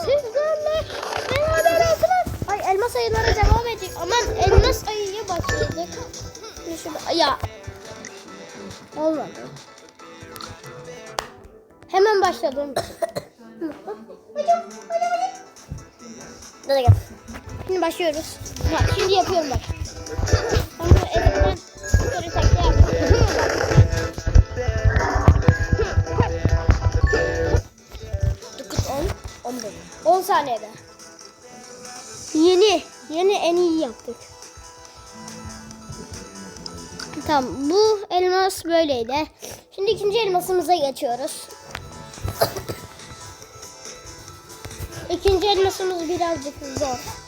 Sizlerle beraber Ay elma sayılara devam edecek. Aman elma sayıya başladık. Şurada- Ya. Olmadı. Hemen başladım. Hadi gel. Şimdi başlıyoruz. Bak şimdi yapıyorum bak. Saniyede. Yeni, yeni en iyi yaptık. Tamam, bu elmas böyleydi. Şimdi ikinci elmasımıza geçiyoruz. İkinci elmasımız birazcık zor.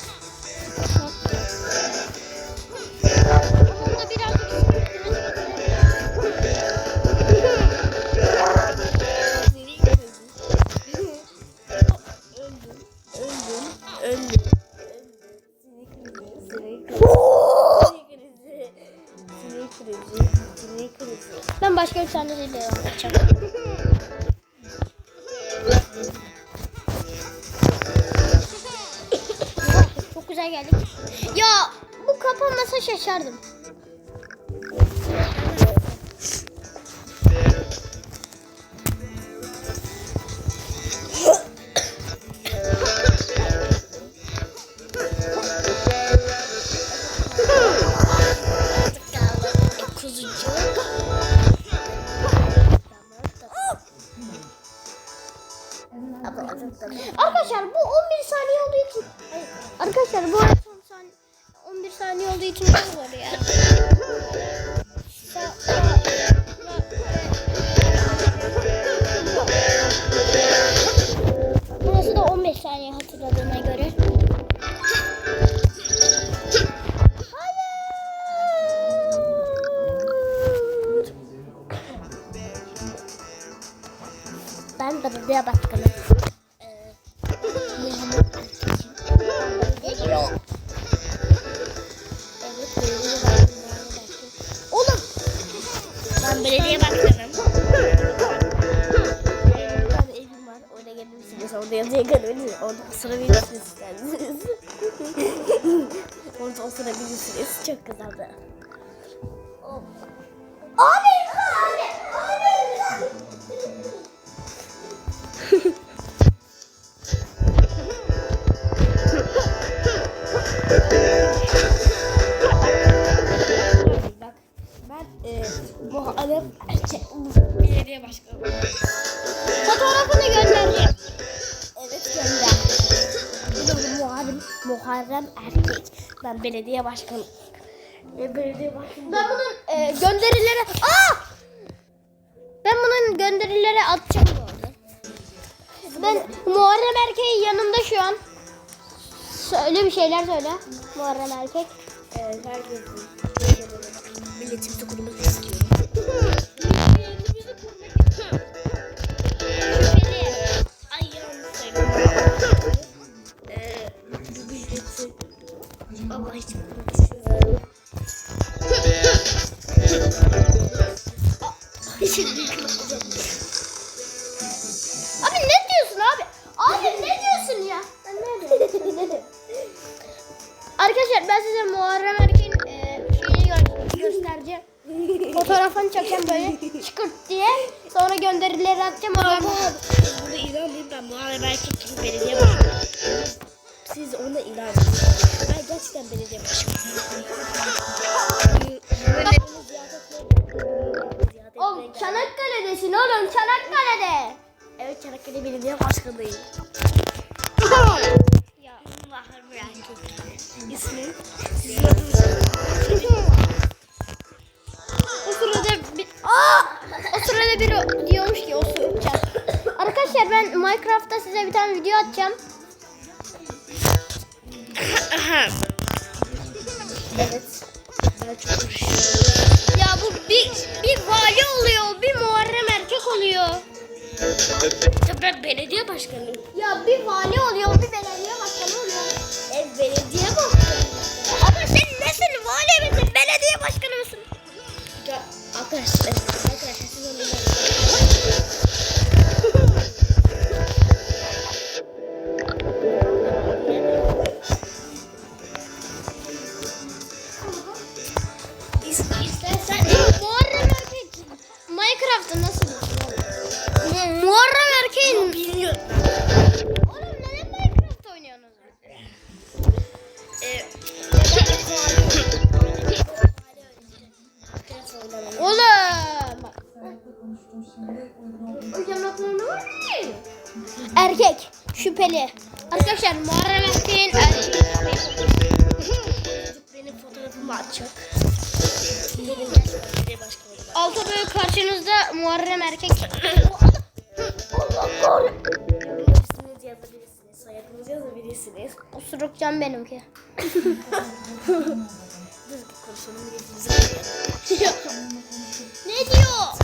Geldik. Ya bu kapanmasa şaşardım. Abi! Bak ben e, belediye başkanı. Fotoğrafını göndereceğim. Evet gönder. Bu da Muharrem, Muharrem Erkek. Ben belediye başkanı. E, belediye başkanı. Ben bunun e, gönderileri... Aa! Ben bunun gönderileri atacağım bu arada. Ben Muharrem Erkek'in yanında şu an. Söyle bir şeyler söyle. Muharrem Erkek. Evet, herkesin milletimizi kurmak istiyorum. Allah için Gönderileri atacağım. Oradan... Burada ilan edeyim ben Muharrem Erkek gibi belediye başkanı. Siz ona ilan edin. Ben gerçekten belediye ziyaret Oğlum. Çanakkale'desin oğlum Çanakkale'de. Evet Çanakkale Belediye Başkanıyım. Atacağım. Evet. Ya bu bir, bir vali oluyor, bir Muharrem Erkek oluyor. Ben belediye başkanıyım. Ya bir vali oluyor, bir belediye başkanı oluyor. Ev belediye başkanı. Ama sen nesin? Vali misin? Belediye başkanı mısın? Ya arkadaşlar, arkadaşlar siz onu Ee, Oğlum. Erkek. Şüpheli. Arkadaşlar Muharrem Erkeğin erkeği. benim fotoğrafımı başkanı. Altı böyle karşınızda Muharrem Erkek. İsminizi yazabilirsiniz. Yazabilirsiniz. Osurukcan benimki. Ne diyor?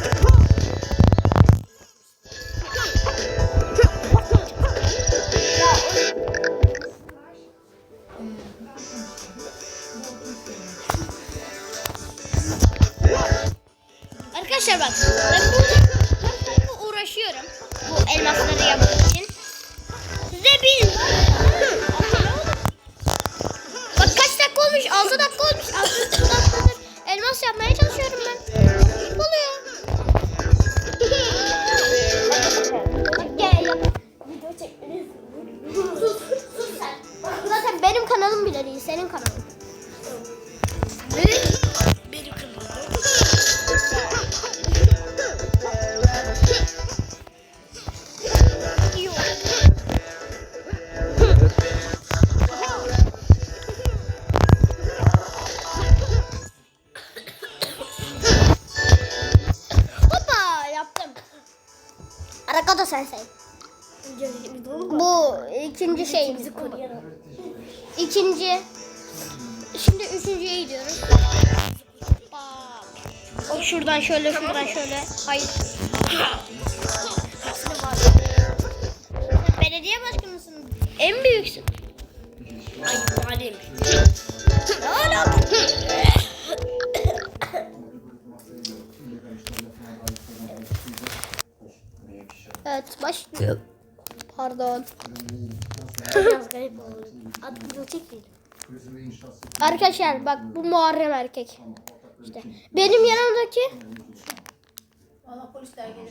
Arakata sensei. Bu ikinci şeyimiz. İkinci. Şimdi üçüncüye gidiyoruz. Bak. O şuradan şöyle, şuradan şöyle. Hayır. Belediye başkanısın. En büyüksün. Ay malim. Başlıyor. Pardon. Biraz garip oldu. Arkadaşlar bak bu Muharrem erkek. İşte benim yanımdaki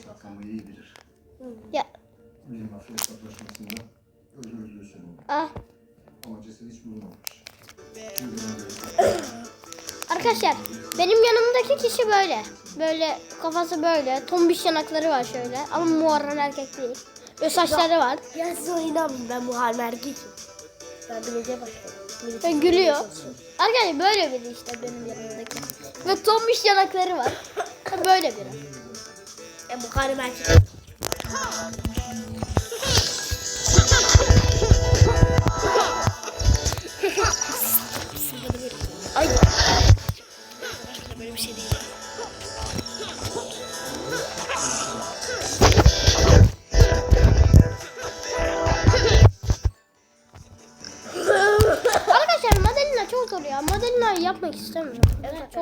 Bakanlığı iyi bilir. ya Bir mafya hesaplaşmasında ah Ama cesedi hiç bulunmamış. Arkadaşlar benim yanımdaki kişi böyle. Böyle kafası böyle. Tombiş yanakları var şöyle. Ama Muharrem erkek değil. Böyle saçları var. Ya siz. Ben Muharrem Ergin. Ben belediye başkanıyım. Ve gülüyor. Arkadaşlar böyle biri işte benim yanımdaki. Ve tombiş yanakları var. Böyle biri. Ya Muharrem Ergin.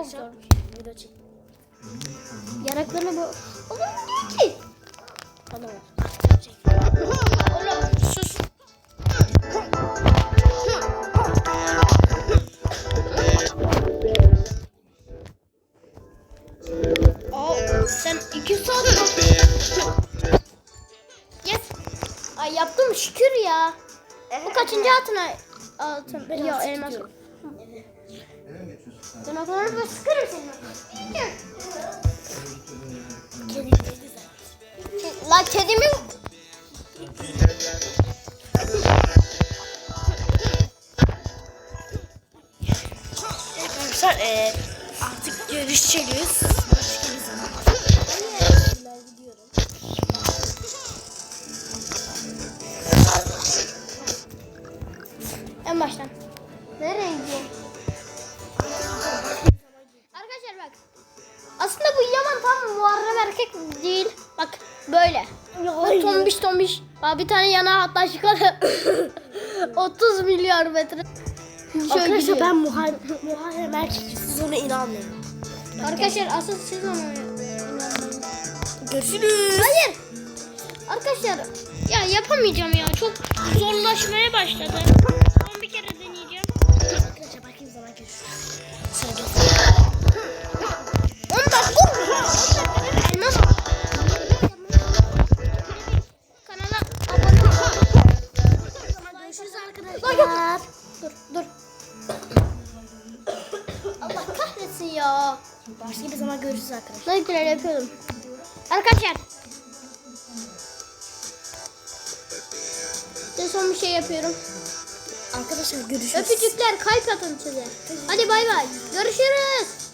Arkadaşlar. Video çek. Yanaklarını bu... Oğlum ne ki? Çek. Oğlum sus. Aa, sen iki saat Yes. Ay yaptım şükür ya. Bu kaçıncı altına altın? Yok elmas. gidiyorum. O kadar böyle sıkarım seni. Zaten. La kedimi Arkadaşlar eee artık görüşürüz. Başka bir zaman. En baştan. Nereye gidiyor? Muharrem erkek değil. Bak böyle. Bak tombiş tombiş. Bak bir tane yana hatta çıkarı. 30 milyar metre. Şöyle Arkadaşlar gidiyor. ben Muharrem, Muharrem Erkekçi. Siz ona inanmayın. Arkadaşlar asıl siz ona inanmayın. Görüşürüz. Hayır. Arkadaşlar ya yapamayacağım ya. Çok zorlaşmaya başladı. Son bir kere deneyeceğim. Arkadaşlar bakayım zaman görüşürüz. Ya. Başka bir zaman görüşürüz arkadaşlar. Ne güzel yapıyorum. Arkadaşlar. Size son bir şey yapıyorum. Arkadaşlar görüşürüz. Öpücükler kalp atın size. Hadi bay bay. Görüşürüz.